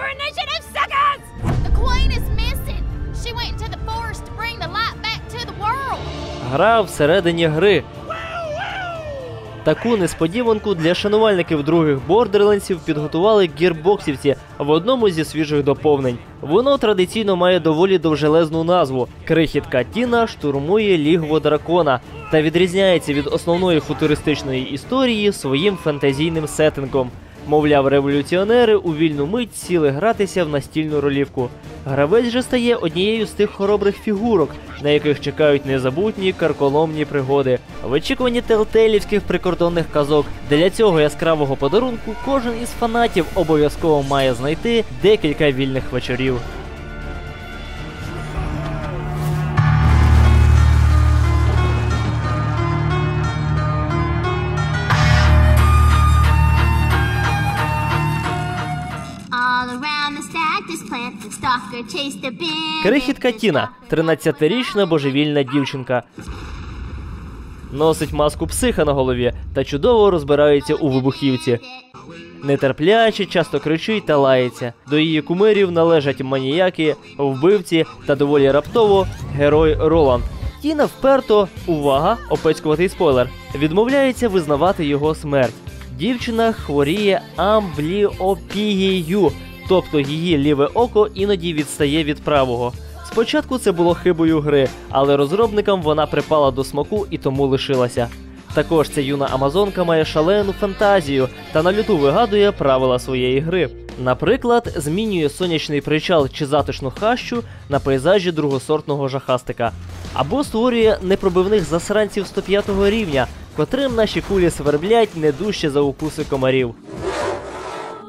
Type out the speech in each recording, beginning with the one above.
for initiative, suckers! The queen is missing. She went into the forest to bring the light back to the world. Гра всередині гри. Таку несподіванку для шанувальників других бордерлендсів підготували гірбоксівці в одному зі свіжих доповнень. Воно традиційно має доволі довжелезну назву Крихітка Тіна штурмує лігво дракона та відрізняється від основної футуристичної історії своїм фентезійним сеттингом. Мовляв, революціонери у вільну мить сіли гратися в настільну ролівку. Гравець же стає однією з тих хоробрих фігурок, на яких чекають незабутні карколомні пригоди. В очікуванні телтелівських прикордонних казок для цього яскравого подарунку кожен із фанатів обов'язково має знайти декілька вільних вечорів. Крихітка Тіна, 13-річна божевільна дівчинка. Носить маску психа на голові та чудово розбирається у вибухівці. Нетерпляче, часто кричить та лається. До її кумирів належать маніяки, вбивці та доволі раптово герой Роланд. Тіна вперто, увага, опецькуватий спойлер, відмовляється визнавати його смерть. Дівчина хворіє амбліопією, тобто її ліве око іноді відстає від правого. Спочатку це було хибою гри, але розробникам вона припала до смаку і тому лишилася. Також ця юна амазонка має шалену фантазію та на люту вигадує правила своєї гри. Наприклад, змінює сонячний причал чи затишну хащу на пейзажі другосортного жахастика, або створює непробивних засранців 105 рівня, котрим наші кулі сверблять не дужче за укуси комарів.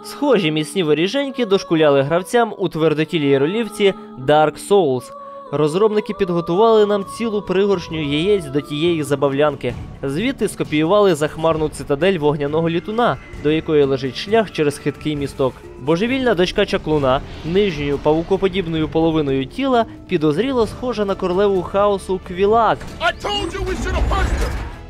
Схожі міцні виріженьки дошкуляли гравцям у твердотілій ролівці Dark Souls. Розробники підготували нам цілу пригоршню яєць до тієї забавлянки. Звідти скопіювали захмарну цитадель вогняного літуна, до якої лежить шлях через хиткий місток. Божевільна дочка чаклуна, нижньою павукоподібною половиною тіла, підозріло схожа на королеву хаосу Квілак. I told you we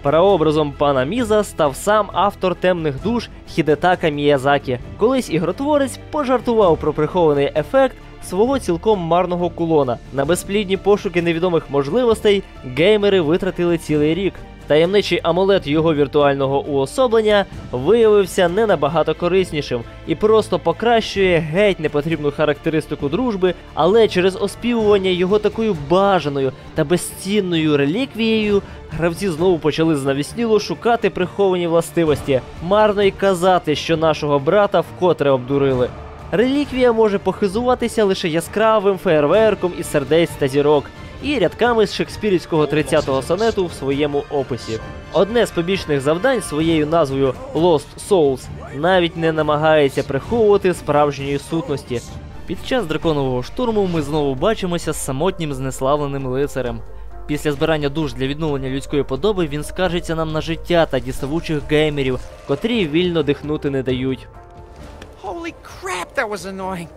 Прообразом пана Міза став сам автор темних душ Хідетака Міязакі. Колись ігротворець пожартував про прихований ефект свого цілком марного кулона. На безплідні пошуки невідомих можливостей геймери витратили цілий рік. Таємничий амулет його віртуального уособлення виявився не набагато кориснішим і просто покращує геть непотрібну характеристику дружби, але через оспівування його такою бажаною та безцінною реліквією гравці знову почали знавісніло шукати приховані властивості, марно й казати, що нашого брата вкотре обдурили. Реліквія може похизуватися лише яскравим феєрверком із сердець та зірок і рядками з шекспірівського 30-го сонету в своєму описі. Одне з побічних завдань своєю назвою Lost Souls навіть не намагається приховувати справжньої сутності. Під час драконового штурму ми знову бачимося з самотнім знеславленим лицарем. Після збирання душ для відновлення людської подоби він скаржиться нам на життя та діставучих геймерів, котрі вільно дихнути не дають. Holy crap, that was annoying.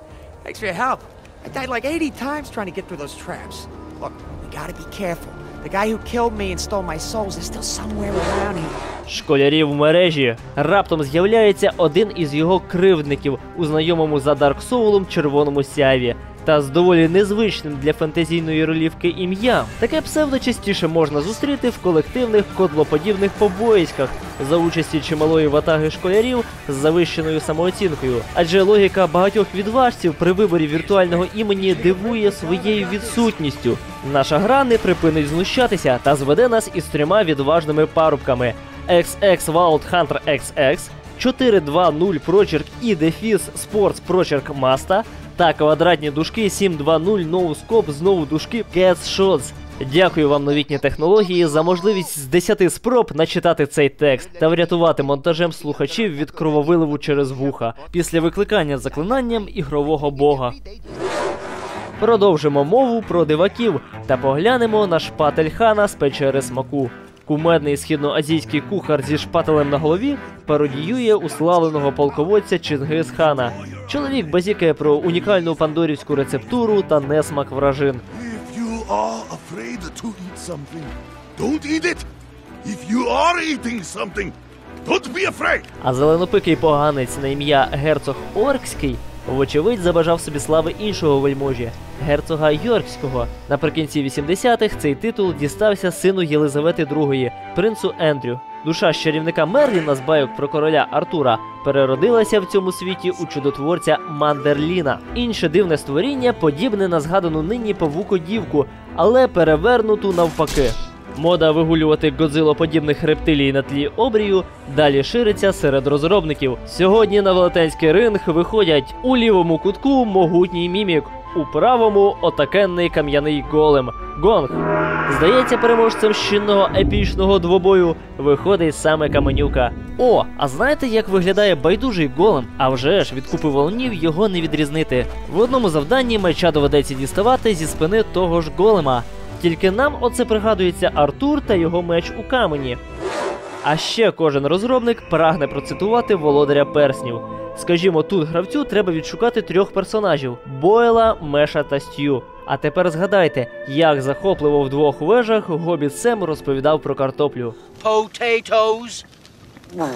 Thanks for your help. I died like 80 times trying to get through those traps. Look, we gotta be careful. The guy who killed me and stole my souls is still somewhere around here. Школярів в мережі раптом з'являється один із його кривдників у знайомому за Dark Soul червоному сяві. Та з доволі незвичним для фентезійної ролівки ім'ям. Таке псевдо частіше можна зустріти в колективних кодлоподібних побоїськах за участі чималої ватаги школярів з завищеною самооцінкою. Адже логіка багатьох відважців при виборі віртуального імені дивує своєю відсутністю. Наша гра не припинить знущатися та зведе нас із трьома відважними парубками: XX Wild Hunter XX, 420 Прочерк і Дефіс Sports Прочерк Маста та квадратні дужки 720 No Scope знову дужки Shots. Дякую вам новітні технології за можливість з 10 спроб начитати цей текст та врятувати монтажем слухачів від крововиливу через вуха після викликання заклинанням ігрового бога. Продовжимо мову про диваків та поглянемо на шпатель хана з печери смаку. Кумедний східноазійський кухар зі шпателем на голові пародіює уславленого полководця Чингис хана. Чоловік базікає про унікальну пандорівську рецептуру та несмак вражин. А зеленопикий поганець на ім'я Герцог Оркський Вочевидь, забажав собі слави іншого вельможі герцога Йоркського. Наприкінці 80-х цей титул дістався сину Єлизавети II, принцу Ендрю. Душа з чарівника Мерліна з байок про короля Артура переродилася в цьому світі у чудотворця Мандерліна. Інше дивне створіння подібне на згадану нині павукодівку, але перевернуту навпаки. Мода вигулювати годзилоподібних рептилій на тлі обрію далі шириться серед розробників. Сьогодні на велетенський ринг виходять у лівому кутку могутній мімік, у правому отакенний кам'яний голем. Гонг. Здається, переможцем щінного епічного двобою виходить саме Каменюка. О, а знаєте, як виглядає байдужий голем? А вже ж від купи волнів його не відрізнити. В одному завданні меча доведеться діставати зі спини того ж голема. Тільки нам оце пригадується Артур та його меч у камені. А ще кожен розробник прагне процитувати володаря перснів. Скажімо, тут гравцю треба відшукати трьох персонажів: Бойла, Меша та Стю. А тепер згадайте, як захопливо в двох вежах Гобіт Сем розповідав про картоплю. potatoes.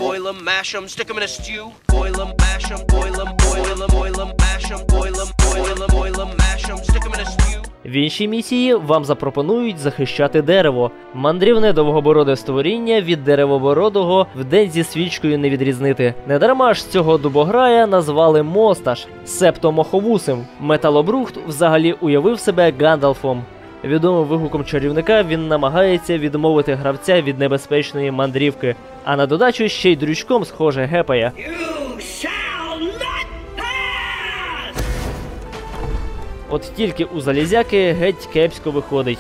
Boil them, mash them, stick them in a stew. Boil them, mash them, boil them, boil them, boil them, mash them, boil them, boil them, boil them, mash them, stick them in a stew. В іншій місії вам запропонують захищати дерево. Мандрівне довгобороде створіння від деревобородого вдень зі свічкою не відрізнити. Недарма ж цього дубограя назвали Мосташ, септо моховусим. Металобрухт взагалі уявив себе Гандалфом. Відомим вигуком чарівника він намагається відмовити гравця від небезпечної мандрівки, а на додачу ще й дрючком схоже гепає. От тільки у залізяки геть кепсько виходить.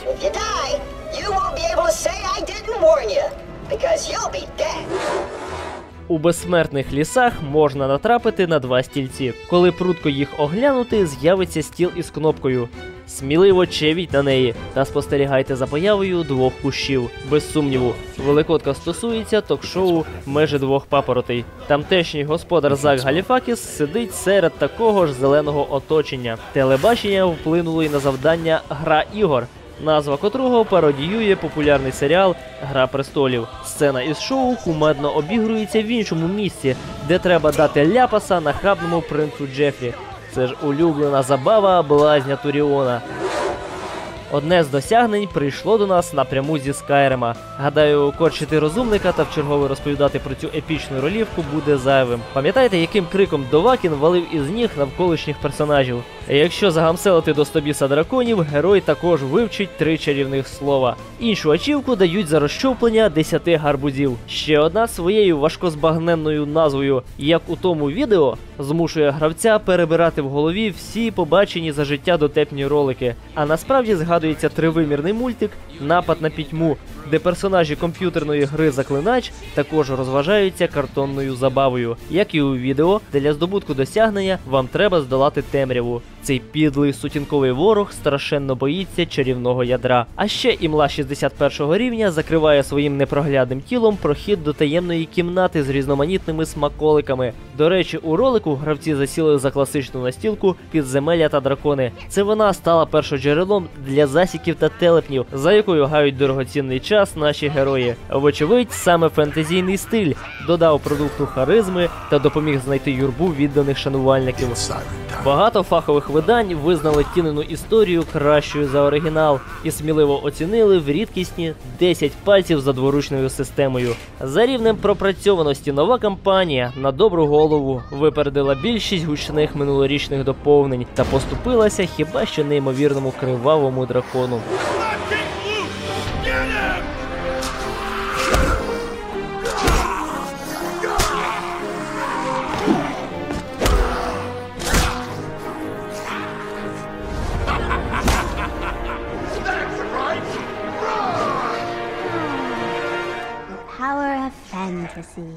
У безсмертних лісах можна натрапити на два стільці. Коли прудко їх оглянути, з'явиться стіл із кнопкою. Сміливо чевіть на неї та спостерігайте за появою двох кущів. Без сумніву, великодка стосується ток-шоу межі двох папоротей. Тамтешній господар Зак Галіфакіс сидить серед такого ж зеленого оточення. Телебачення вплинуло й на завдання Гра ігор назва котрого пародіює популярний серіал Гра престолів. Сцена із шоу кумедно обігрується в іншому місці, де треба дати ляпаса нахабному принцу Джефрі. Це ж улюблена забава блазня Туріона. Одне з досягнень прийшло до нас напряму зі Скайрема. Гадаю, корчити розумника та вчергове розповідати про цю епічну ролівку буде зайвим. Пам'ятаєте, яким криком Довакін валив із ніг навколишніх персонажів? Якщо загамселити до стобіса драконів, герой також вивчить три чарівних слова. Іншу ачівку дають за розщоплення 10 гарбузів. Ще одна своєю важкозбагненною назвою, як у тому відео, змушує гравця перебирати в голові всі побачені за життя дотепні ролики. А насправді згадується тривимірний мультик Напад на пітьму, де персонажі комп'ютерної гри Заклинач також розважаються картонною забавою. Як і у відео, для здобутку досягнення вам треба здолати темряву. Цей підлий сутінковий ворог страшенно боїться чарівного ядра. А ще імла 61 рівня закриває своїм непроглядним тілом прохід до таємної кімнати з різноманітними смаколиками. До речі, у ролику гравці засіли за класичну настілку підземелля та дракони. Це вона стала першоджерелом для засіків та телепнів, за якою гають дорогоцінний час наші герої. Вочевидь, саме фентезійний стиль додав продукту харизми та допоміг знайти юрбу відданих шанувальників. Багато фахових видань визнали тінену історію кращою за оригінал і сміливо оцінили в рідкісні 10 пальців за дворучною системою. За рівнем пропрацьованості нова кампанія на добру голову випередила більшість гучних минулорічних доповнень та поступилася хіба що неймовірному кривавому дракону. Power of fantasy.